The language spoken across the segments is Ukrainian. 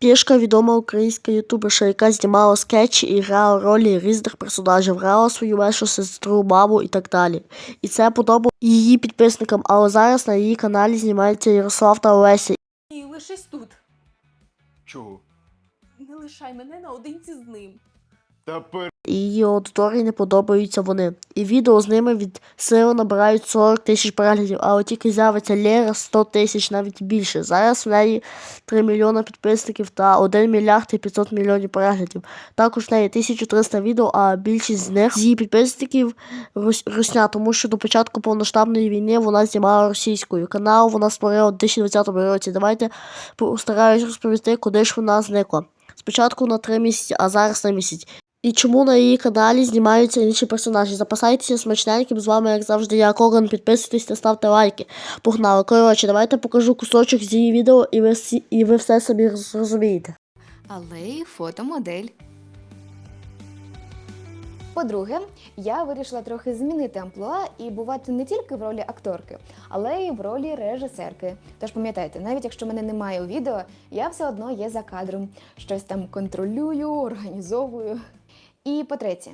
Пішка відома українська ютуберша, яка знімала скетчі і грала ролі різних персонажів, грала свою меншу сестру, маму і так далі. І це подобало її підписникам, але зараз на її каналі знімається Ярослав та Олеся. І лишись тут. Чого? Не лишай мене наодинці з ним. Та пер... І її аудиторії не подобаються вони. І відео з ними від сили набирають 40 тисяч переглядів, але тільки з'явиться Лера 100 тисяч, навіть більше. Зараз в неї 3 мільйони підписників та 1 мільярд і 500 мільйонів переглядів. Також в неї 1300 відео, а більшість з них з її підписників русня, тому що до початку повноштабної війни вона знімала російською. Канал вона створила у 2020 році. Давайте постараюсь розповісти, куди ж вона зникла. Спочатку на 3 місяці, а зараз на місяць. І чому на її каналі знімаються інші персонажі? Запасайтеся смачненьким. З вами, як завжди, я Коган. Підписуйтесь та ставте лайки. Погнали. Коротше, давайте покажу кусочок з її відео, і ви, всі, і ви все собі зрозумієте. але й фотомодель. По-друге, я вирішила трохи змінити амплуа і бувати не тільки в ролі акторки, але й в ролі режисерки. Тож пам'ятайте, навіть якщо мене немає у відео, я все одно є за кадром, щось там контролюю, організовую. І по-третє,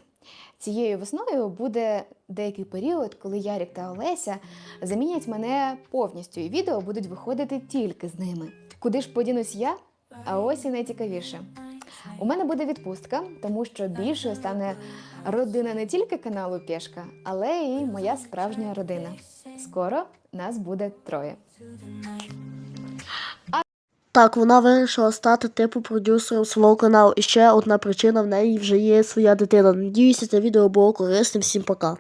цією весною буде деякий період, коли Ярік та Олеся замінять мене повністю, і відео будуть виходити тільки з ними. Куди ж подінусь я? А ось і найцікавіше. У мене буде відпустка, тому що більшою стане родина не тільки каналу Пєшка, але і моя справжня родина. Скоро нас буде троє. Так, вона вирішила стати типу продюсером свого каналу. І ще одна причина в неї вже є своя дитина. Надіюся, це відео було корисним. Всім пока.